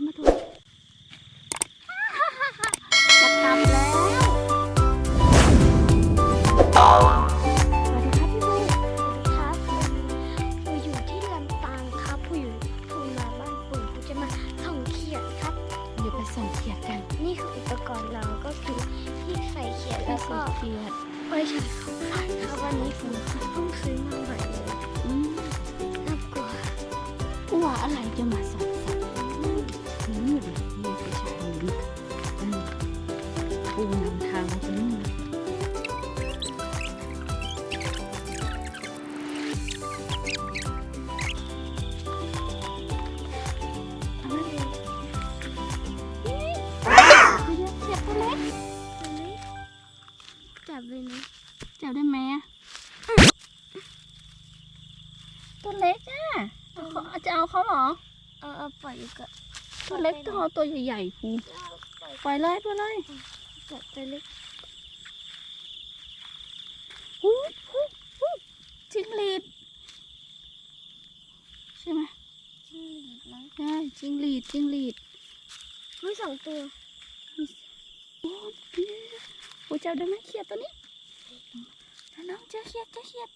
บมาถูกจะกลับแล้ว สวัสดีครับพี่บูครับผมอยู่ที่ลำปางครับผู้อยู่ผู้มาบ้านปู่ผู้จะมาส่องเขียดครับ เดี๋ยวไปส่งเขียดกันนี่คืออุปกรณ์เราก็คือที่ใส่เขียดแล้วก็เขียดไว้ใช้ของฝันครับวันนี้ผมเพิ่งซื้อมาใหม่เลยอืมน่ากลัวกลัวอะไรจะมาส่องสัตว์ นี่ดินี่ไปฉายนี่อืมปูนำทางมาตรงนี้เอามาเลยเขียดตัวเล็กจับเลยนะจับได้ไหมอะตัวเล็กอะจะเอาเขาเหรอ เอาเอปล่อยอยู่กับ ตัวเล็กต้องเอาตัวใหญ่ๆปูเอาปล่อยปล่อยเลยปล่อยเลยกับตัวเล็กหูหูหูจิ้งหรีดใช่ไหมจิ้งหรีดมั้งใช่จิ้งหรีดจิ้งหรีดไม่สองตัวโอ้ผู้จับได้ไหมเขียดตัวนี้น้องเจอเขียดเจอเขียด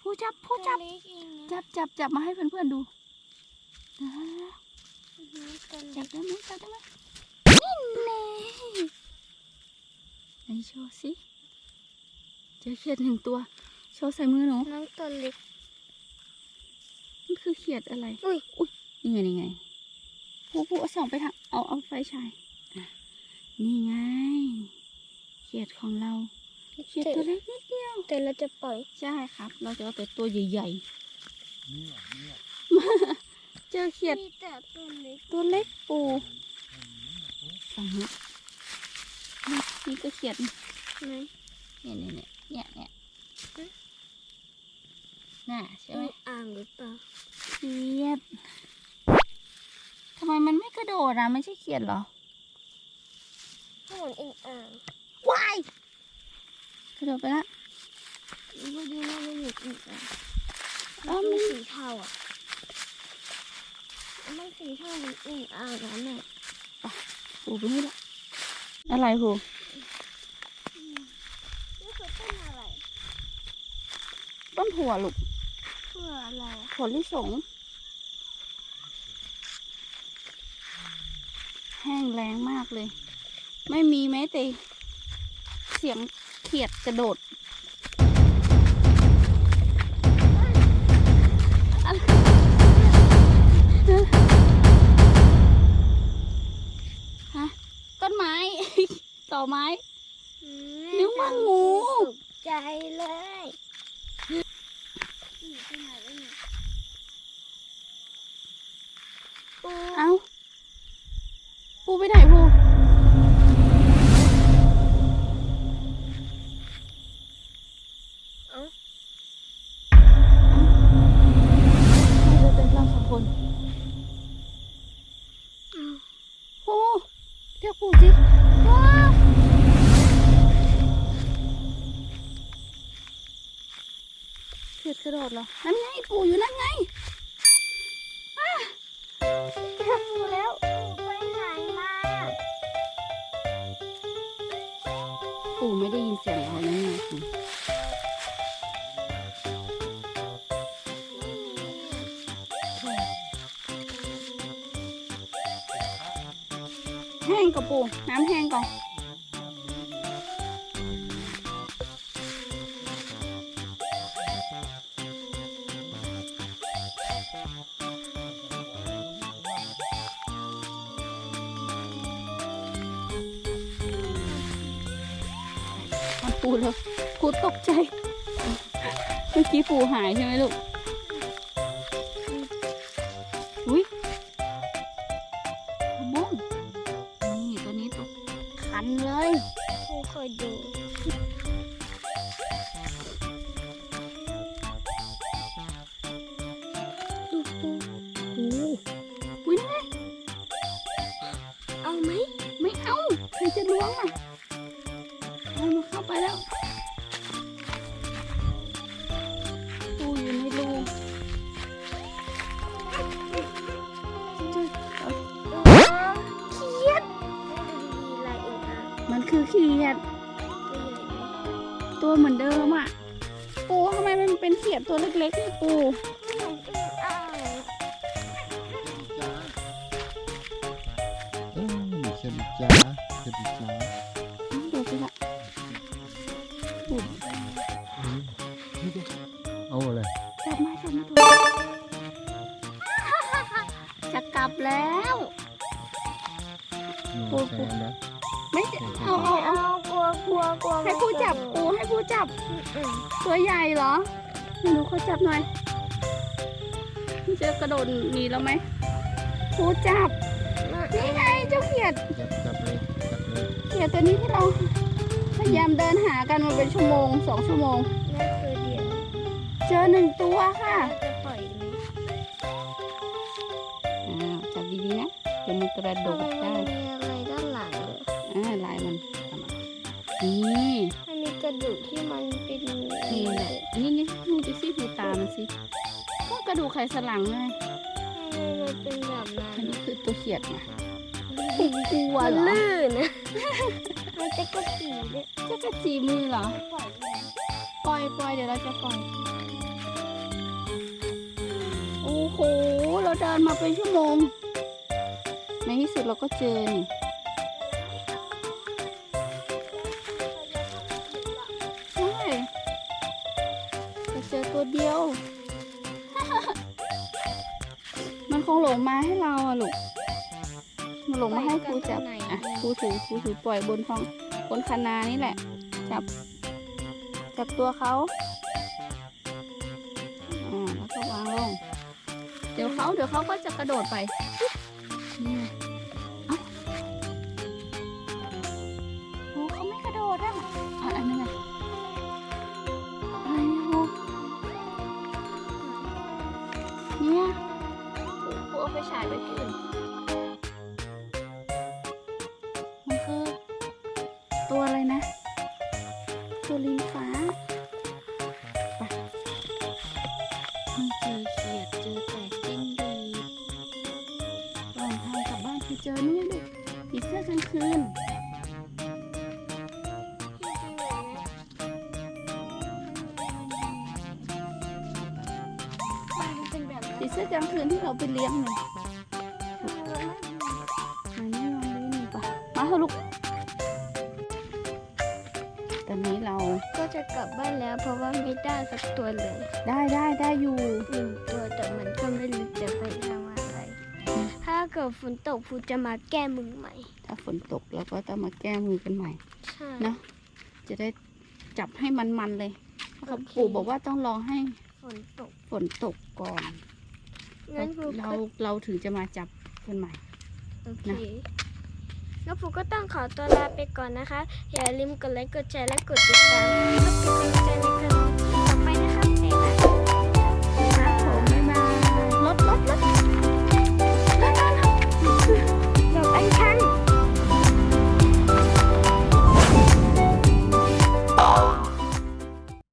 ผู้จับผู้จับตัวเล็กเองนะจับจับจับมาให้เพื่อนๆดูนะอือหือตัว จัเล็บกได้ไหมจับได้ไหมนี่แน่ไหนโชว์สิเจอเขียดหนึ่งตัว โชว์ใส่มือหนูน้องตัวเล็กมันคือเขียดอะไร อุ้ยอุ้ยนี่ไงนี่ไงผู้ผู้เอาส่องไปทางเอาเอาไฟฉายอะนี่ไง เขียดของเรา เขียดตัวเล็กนิดเดียว แต่เราจะปล่อย ใช่ครับ เราจะเอาแต่ตัวใหญ่เนี่ยเนี่ยๆเจอเขียดมีแต่ตัวเล็กตัวเล็กปูฝั่งนี้นี่นี่ก็เขียดไหมเนี่ยเนี่ยเนี่ยเนี่ยเนี่ยน่ะใช่ไหมมีอ่างหรือเปล่าเขียดทำไมมันไม่กระโดดอะไม่ใช่เขียดเหรอถ้าเหมือนเองอ่างว้ายกระโดดไปละพอดีว่าไม่มีอีกอะเอ้ามัมีนสีเทาอะ มันสีเทาเหมือนเองอ่างนั้นแหละปูไปนี่ละอะไรปูนี่คือต้นอะไร ต้นถั่วลูกเพื่ออะไรอะถั่วลิสง แห้งแรงมากเลย ไม่มีแม้แต่เสียงเขียดกระโดด ต่อไม้อืนึกว่างู ตกใจเลยอยู่ที่ไหนวะเนี่ยปูเอาปูไปไหนปูเอ้าไม่ได้เป็นเราสองคนเอ้าปูเรียกปูสิ ดเหรอ นั่นไงปู่อยู่นั่นไงเจอปูแล้วปูไปไหนมา ปู่ไม่ได้ยินเสียงเราแล้วไงอืมแห้งกับปู่น้ำแห้งก่อน ปูเลยปูตกใจ เมื่อกี้ปูหายใช่ไหมลูก อุ้ยมงนี่ตัวนี้ตัวคันเลยปูคยดู ขียดตัวใหญ่ไหมตัวเหมือนเดิมอะ ปูทำไมมันเป็นเขียดตัวเล็กๆนี่ปูเหมือนอึ่งอ่างจ้าเออมีเข็มจ้าเข็มจ้าดูสิละปูเออนี่ดิเอาอะไรจับมาจับมาตัวจะกลับแล้วหนูแซนนะ ไม่เอาเอาเอาเอากลัวกลัวกลัวให้ผู้จับปูให้ผู้จับอืมตัวใหญ่เหรอไม่รู้เขาจับหน่อยมันจะกระโดดหนีแล้วไหมผู้จับนี่ไงเจ้าเขียดจับจับเลยจับเลยเขียดตัวนี้ที่เราพยายามเดินหากันมาเป็นชั่วโมงสองชั่วโมงนั่นคือเดียวเจอหนึ่งตัวค่ะเราจะปล่อยไหมอ่าจับดีๆนะเดี๋ยวมันกระโดทำด ที่มันเป็นนี่แหละนี่นี่ดูดิสิดูตามันสิก็กระดูกไขสันหลังไงทำไมมันเป็นแบบนั้อันนนี้คือตัวเขียดนะกลัวลื่นนะมันจะก็ขี่ด้วยจะกระจีมือเหรอ ปล่อยมันปล่อยปล่อยเดี๋ยวเราจะปล่อย โอ้โห เราเดินมาเป็นชั่วโมง ในที่สุดเราก็เจอนี่ งมาให้เราอะลูกมันหลงมาให้ครูจับอะครูถือครูถือปล่อยบนท้องบนคานานี่แหละ จับ จับตัวเขาอ่าแล้วก็วางลง เดี๋ยวเขาเดี๋ยวเขาก็จะกระโดดไป ตัวลิงฟ้าไปเจอเขียดเจอแต่จิ้งหรีดก่อนทางกลับบ้านคือเจอเนี่ยลูกผีเสื้อกลางคืนป็นแบบนั้นผีเสื้อกลางคืนที่เราไปเลี้ยงเลยมันไม่ไหนไม่ลองดูหนึ่ปะมาเถอะลูก ตอนนี้เราก็จะกลับบ้านแล้ว เพราะว่าไม่ได้สักตัวเลย ได้ได้ได้อยู่หนึ่งตัวแต่มันก็ไม่รู้จะไปทำอะไร ถ้าเกิดฝนตกฟูจะมาแก้มือใหม่ ถ้าฝนตกเราก็ต้องมาแก้มือกันใหม่ใช่เนอะจะได้จับให้มันๆเลยเพราะโอเคปู่บอกว่าต้องรอให้ฝนตกฝนตกก่อนงั้นฟูเราก็เราถึงจะมาจับกันใหม่โอเคนะงั้นฟูก็ ต้องขอตัวลาไปก่อนนะคะ อย่าลืมกดไลค์ กดแชร์ และกดติดตาม